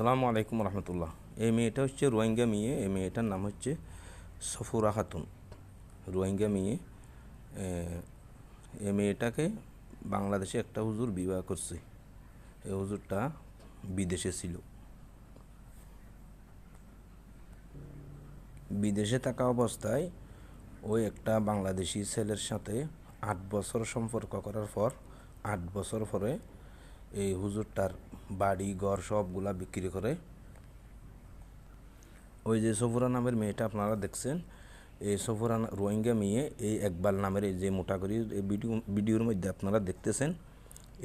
আসসালামু আলাইকুম রহমতুল্লাহ। এই মেয়েটা হচ্ছে রোহিঙ্গা মেয়ে এই মেয়েটার নাম হচ্ছে সফুরা খাতুন। রোহিঙ্গা মেয়ে এই মেয়েটাকে বাংলাদেশে একটা হুজুর বিবাহ করছে। এই হুজুরটা বিদেশে ছিল। বিদেশে থাকা অবস্থায় ওই একটা বাংলাদেশি ছেলের সাথে আট বছর সম্পর্ক করার পর, আট বছর পরে এই হুজুরটার বাড়ি, ঘর সবগুলা বিক্রি করে। ওই যে সফুরা নামের মেয়েটা আপনারা দেখছেন, এই সফুরা রোহিঙ্গা মেয়ে, এই একবাল নামের যে মোটা করি এই ভিডিও, ভিডিওর মধ্যে আপনারা দেখতেছেন,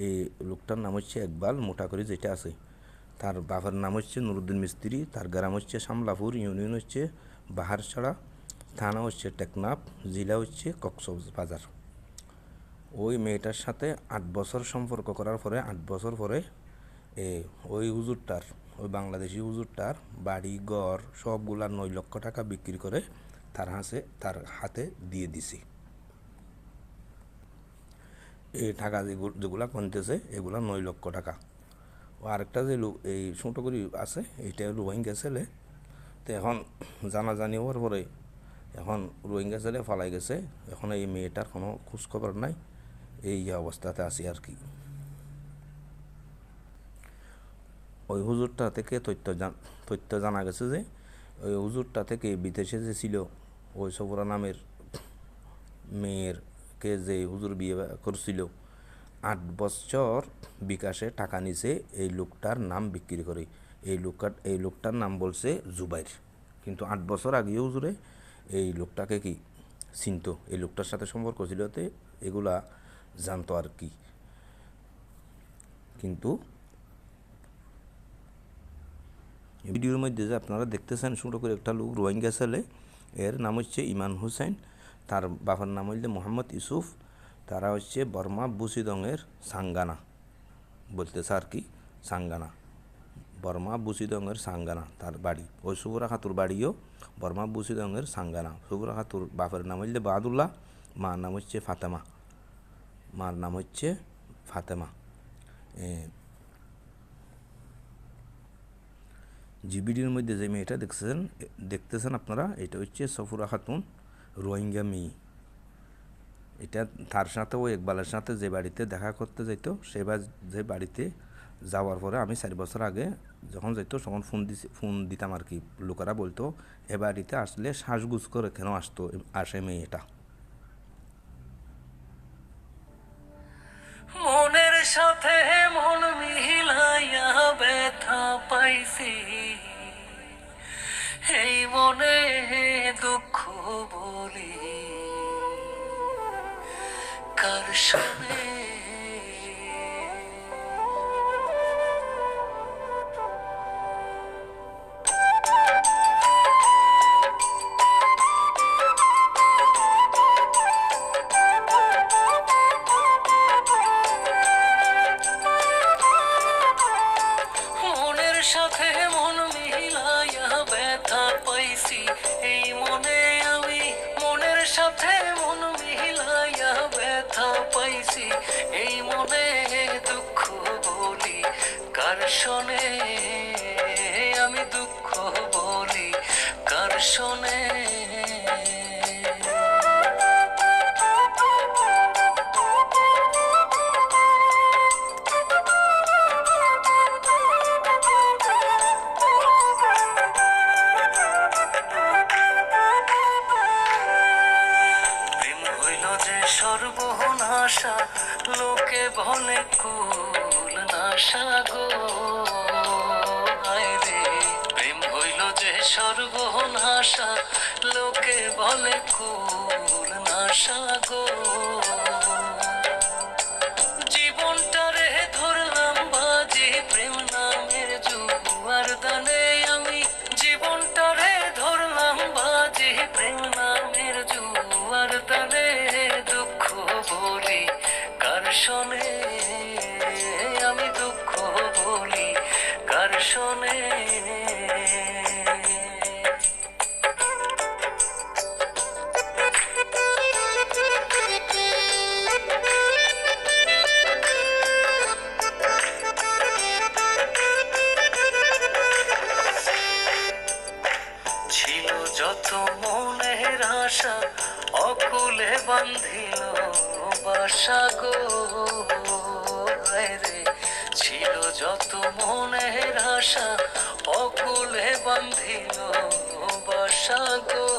এই লোকটার নাম হচ্ছে একবাল মোটা করি যেটা আছে। তার বাবার নাম হচ্ছে নুরুদ্দিন মিস্ত্রি, তার গ্রাম হচ্ছে সামলাপুর ইউনিয়ন হচ্ছে বাহারছড়া, থানা হচ্ছে টেকনাফ, জেলা হচ্ছে কক্সবাজার। ওই মেয়েটার সাথে আট বছর সম্পর্ক করার পরে, আট বছর পরে এ, ওই হুজুরটার, ওই বাংলাদেশি হুজুরটার বাড়ি, ঘর সবগুলা নয় লক্ষ টাকা বিক্রি করে তার হাসে, তার হাতে দিয়ে দিছি। এই টাকা যেগু- যেগুলা কমতেছে এগুলা নয় লক্ষ টাকা। ও আরেকটা যে এই ছোটো আছে, এইটা রোহিঙ্গা ছেলে। তো এখন জানাজানি হওয়ার পরে এখন রোহিঙ্গা ছেলে ফালাই গেছে। এখন এই মেয়েটার কোনো খোঁজখবর নাই। এই অবস্থাতে আছি আর কি। ওই হুজুরটা থেকে তথ্য জান- তথ্য জানা গেছে যে, ওই হুজুরটা থেকে বিদেশে যে ছিল, ওই সফরা নামের মেয়েরকে যে হুজুর বিয়ে করছিল, আট বছর বিকাশে টাকা নিছে এই লোকটার নাম বিক্রি করে। এই লোকটা, এই লোকটার নাম বলছে জুবাইর। কিন্তু আট বছর আগেও হুজুরে এই লোকটাকে কি চিনতো? এই লোকটার সাথে সম্পর্ক ছিল এগুলা জানতো আর কি। কিন্তু ভিডিওর মধ্যে যে আপনারা দেখতেছেন, ছোটো করে একটা লোক রোহিঙ্গা ছেলে, এর নাম হচ্ছে ইমান হুসেন। তার বাবার নাম হচ্ছে মোহাম্মদ ইউসুফ, তারা হচ্ছে বর্মা বুসিদংয়ের সাঙ্গানা। বলতেছে আর কি? সাঙ্গানা। বর্মা বুসিদংয়ের সাঙ্গানা, তার বাড়ি। ওই সুবরা খাতুর বাড়িও বর্মা বুসিদংয়ের সাঙ্গানা। সুবরা খাতুর বাপের নাম হচ্ছে বাহাদুল্লাহ মার নাম হচ্ছে ফাতেমা। মার নাম হচ্ছে ফাতেমা। জিবিডির মধ্যে যে মেয়েটা দেখছেন দেখতেছেন আপনারা, এটা হচ্ছে সফুরা খাতুন রোহিঙ্গা মেয়ে। এটা তার সাথে ওই একবালের সাথে যে বাড়িতে দেখা করতে যেত সেবার যে বাড়িতে যাওয়ার পরে আমি চার বছর আগে যখন যেত তখন ফোন দিছি, ফোন দিতাম আর কি, লোকেরা বলতো, এ বাড়িতে আসলে শ্বাসগুজ করে কেন আসতো আসে মেয়েটা? মনের সাথে মন মিলাইয়া ব্যথা পাইছি। কার শুনে মনের সাথে মন মিলাইয়া শোনে? আমি দুঃখ বলি কার শোনে? সর্বনাশা লোকে বলে কুল নাশা গো রে। প্রেম হইল যে সর্বনাশা লোকে বলে কুল নাশা গো জীবনটারে ধরলাম বাজি, প্রেম নামের জুয়ার দানে আমি। জীবনটারে ধরলাম বাজি, প্রেম নামের জুয়ার দানে। দুঃখ বলি, কার শোনে শোনে। ছিল যত মনের আশা অকুলে বান্ধিল বাসা গো। রে। ছিল যত মনের আশা অকুলে বান্ধিল বাসা গো।